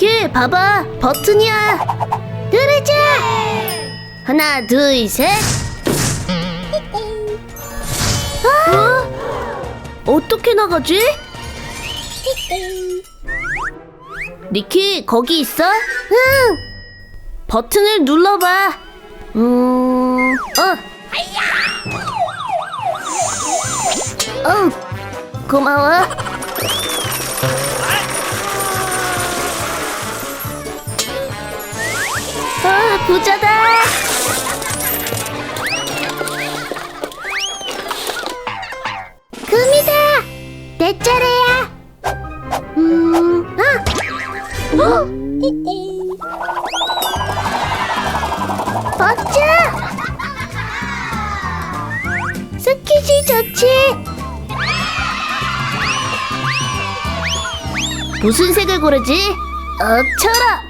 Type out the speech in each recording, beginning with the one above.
니키, 봐봐. 버튼이야. 누르자. 하나, 둘, 셋. 어? 어떻게 나가지? 니키, 거기 있어? 응. 버튼을 눌러봐. 음, 어. 어, 고마워. 부자다. 금이다. 내 차례야. 음, 아. 어? 멋져. 스키지 좋지. 무슨 색을 고르지? 어쳐라.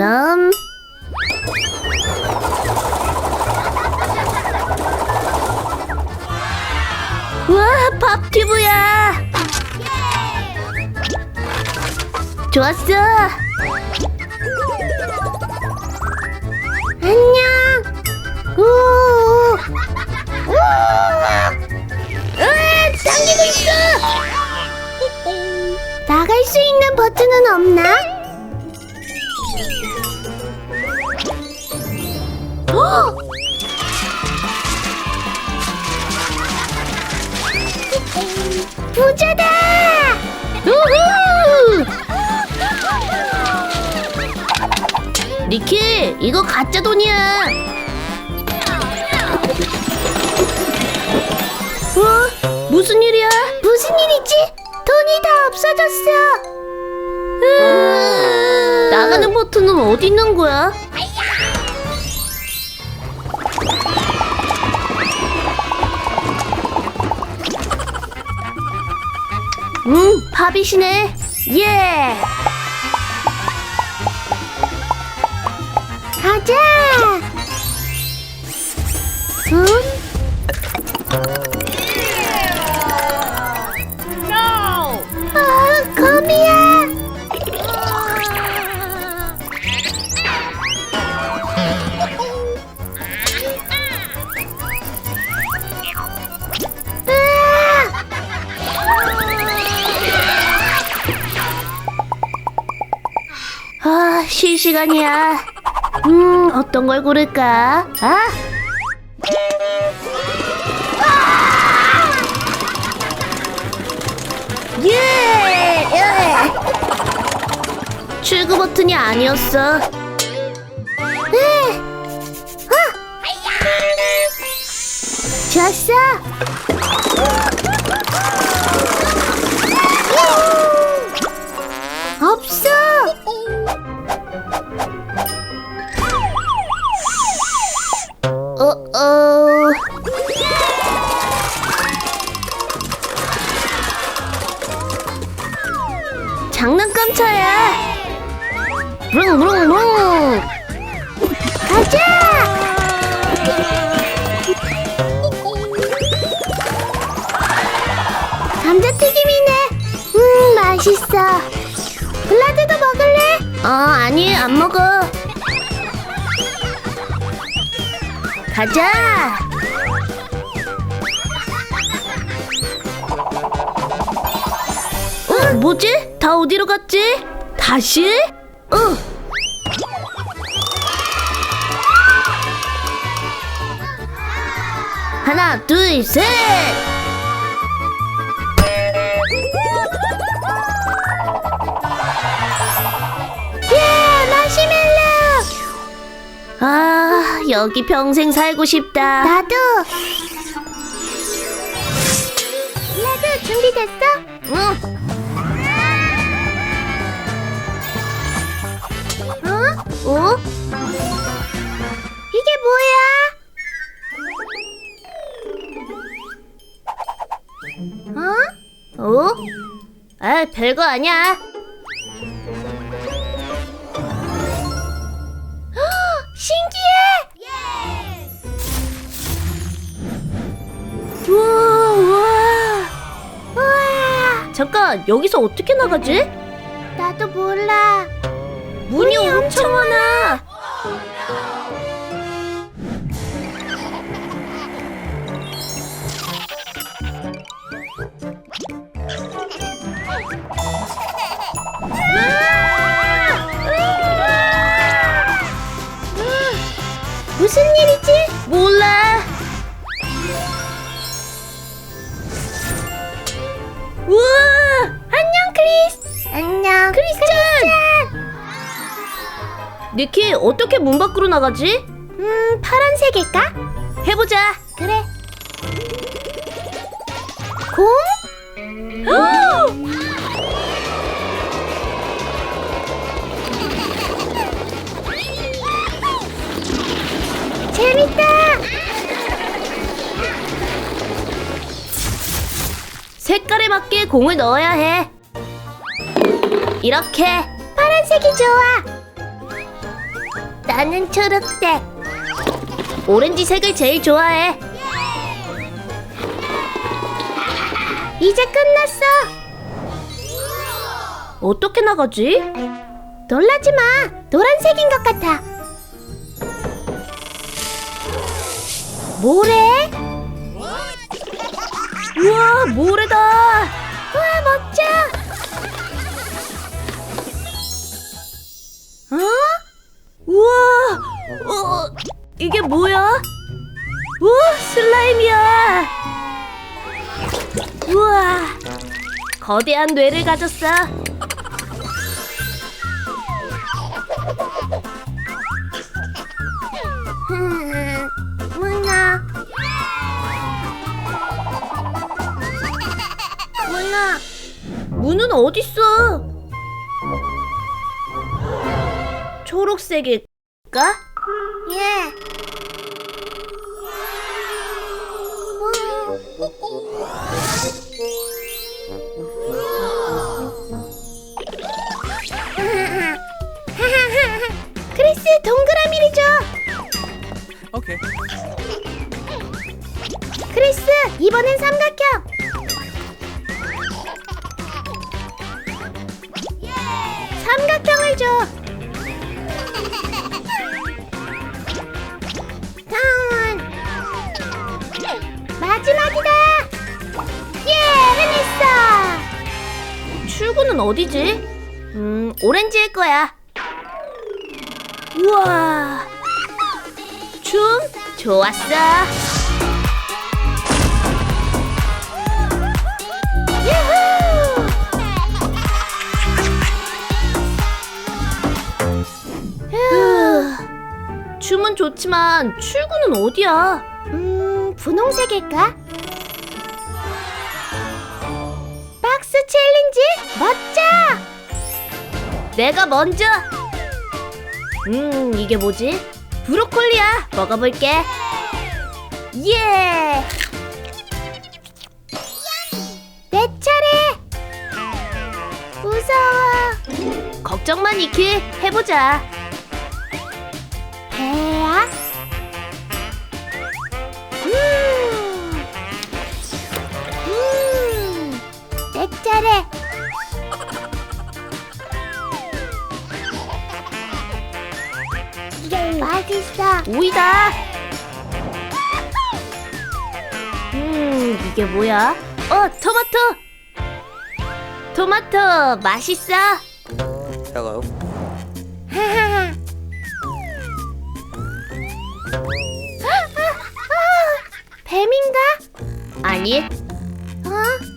그럼 와 밥튜브야. 좋았어. 안녕. 우 으아 당기고 있어. 나갈 수 있는 버튼은 없나? 어! 부자다! 우후! 니키, 이거 가짜 돈이야. 어? 무슨 일이야? 무슨 일이지? 돈이 다 없어졌어. 으... 나 가는 버튼은 어디 있는 거야? 음, 팝이시네. 예. 가자. 응? 시간이야. 음, 어떤 걸 고를까? 아! 예! 예! 출구 버튼이 아니었어. 네! 아! 좋았어! 안 먹어. 가자. 어, 뭐지? 다 어디로 갔지? 다시? 어. 하나, 둘, 셋. 여기 평생 살고 싶다. 나도. 나도 준비됐어? 응. 어? 어? 이게 뭐야? 어? 어? 아, 별거 아니야. 여기서 어떻게 나가지? 나도 몰라. 문이 엄청 많아. 무슨 일이지? 몰라. 니키, 어떻게 문 밖으로 나가지? 음, 파란색일까? 해보자. 그래. 공? 재밌다. 색깔에 맞게 공을 넣어야 해. 이렇게. 파란색이 좋아. 나는 초록색. 오렌지색을 제일 좋아해. 이제 끝났어. 어떻게 나가지? 놀라지 마. 노란색인 것 같아. 모래? 우와, 모래다. 우와, 멋져. 어? 우와, 어, 이게 뭐야? 우와, 슬라임이야. 우와, 거대한 뇌를 가졌어. 흠, 문어. 문어. 문은 어딨어? 초록색일까? 예. 크리스 동그라미를 줘. Okay. 크리스 이번엔 삼각형. 삼각형을 줘. 출구는 어디지? 음, 오렌지일 거야. 우와. 춤 좋았어. 유후. 후. 춤은 좋지만 출구는 어디야? 음, 분홍색일까? 챌린지 멋져. 내가 먼저. 음, 이게 뭐지? 브로콜리야. 먹어볼게. 예. 내 차례. 무서워. 걱정 마, 니키. 해보자. 배 맛있어. 오이다. 음, 이게 뭐야? 어, 토마토. 토마토 맛있어. Hello. 하하하. 뱀인가? 아니, 어?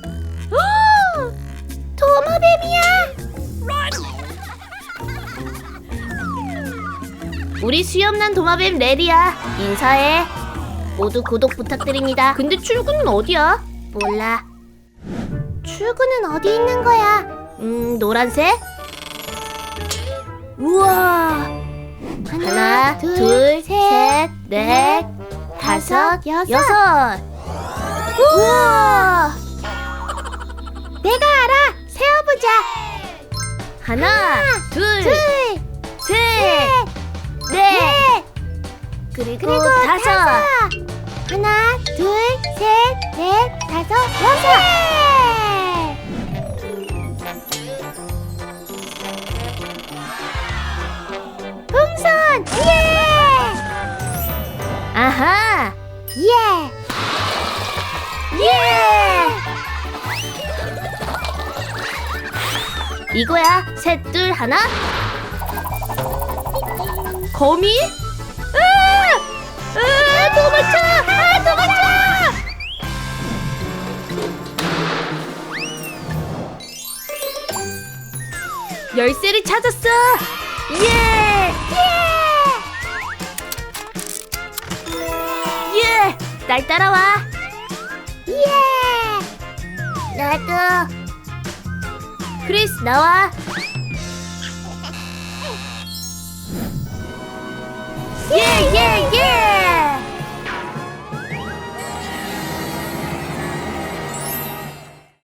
우리 수염난 도마뱀 레리야. 인사해. 모두 구독 부탁드립니다. 근데 출구는 어디야? 몰라. 출구는 어디 있는 거야? 음, 노란색? 우와. 하나, 둘, 셋, 넷, 다섯, 여섯. 여섯. 우와. 내가 알아! 세어보자! 하나, 둘, 둘, 셋, 네. 네. 그리고, 그리고 다섯. 하나, 둘, 셋, 넷, 다섯, 여섯. 네. 풍선! 예! 아하! 예! 예! 이거야. 셋, 둘, 하나. 거미? 으아! 으아! 도망쳐! 아, 도망쳐! 열쇠를 찾았어! 예! 예! 예! 날 따라와! 예. 나도. 크리스 나와. Yeah, yeah, yeah!